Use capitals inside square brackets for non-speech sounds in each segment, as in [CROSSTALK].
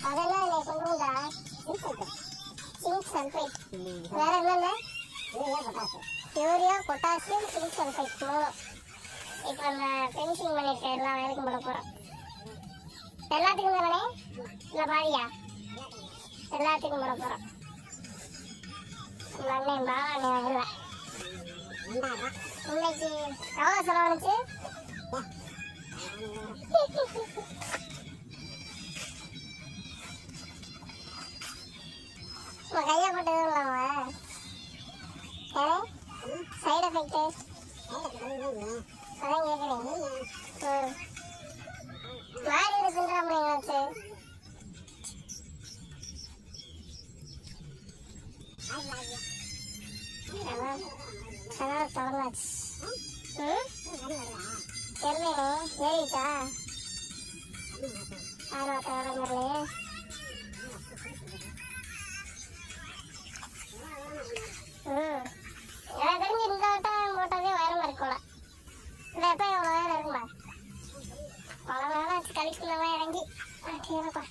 அதெல்லாம் நீ சொல்லுங்கடா சிங்க் சல்ஃபைட் வேற என்னென்ன யூரியா பொட்டாசியம் சிங்க் சல்ஃபைட் மூணு இப்போ நம்ம ஃபினிஷிங் பண்ணிட்டு எல்லாம் வேலைக்கும் போட போகிறோம் எல்லாத்துக்கும் தானே? இல்லை பாதியா? எல்லாத்துக்கும் போட போகிறோம் நம்ம அண்ணன் பாவா இன்னைக்கு எவ்வளோ செலவழிச்சு? உங்க கையை போட்டு இல்லாம. சைடு எஃபெக்ட் அதான் கேட்குறேன் மாறி இருக்குன்றாம என்னாச்சு அதான் அதான் தொடர்ந்தாச்சு ம்? நேரம் இறங்கி அப்படியேப்பா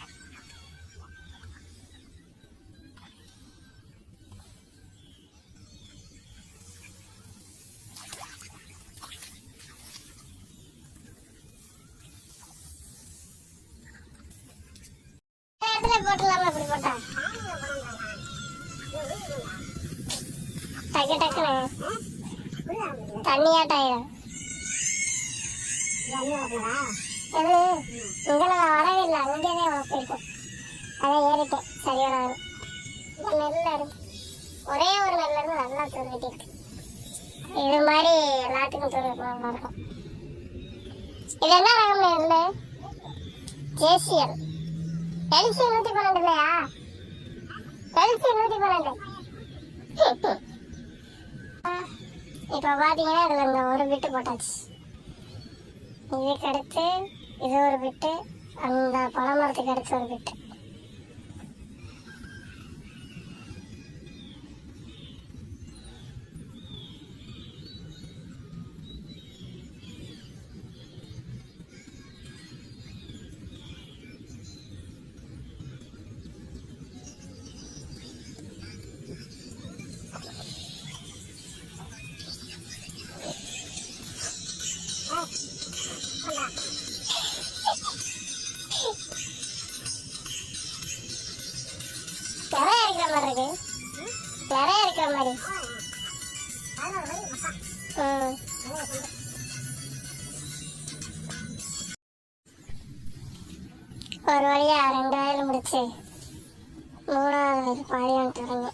இடத்துல போட்டுலாமா இப்படி போட்டா? டக்கு டக்குன்னு. எது இங்கே நான் வரவே இல்லை அங்கேயே போயிருக்கேன் அதான் ஏறிட்டேன் சரி வராது நெல் இருக்கு ஒரே ஒரு நெல் இருந்து நல்லா துருவிட்டு இருக்கு. இது மாதிரி எல்லாத்துக்கும் துருவி நல்லா இருக்கும். இது என்ன ரகம் நெல் ஜேசிஎல். எல்சி நூற்றி பன்னெண்டு இல்லையா? எல்சி நூற்றி பன்னெண்டு. [LAUGHS] இப்போ பார்த்தீங்கன்னா இதில் இந்த ஒரு பிட்டு போட்டாச்சு. இதுக்கு அடுத்து இது ஒரு பிட்டு அந்த பழமரத்துக்கு அடுத்து ஒரு பிட்டு மாதிரி இருக்கு நிறைய இருக்கிற மாதிரி. ஒரு வழியா ரெண்டு வயல் முடிச்சு மூணாவது வயல் பாதி வந்துட்டு வரீங்க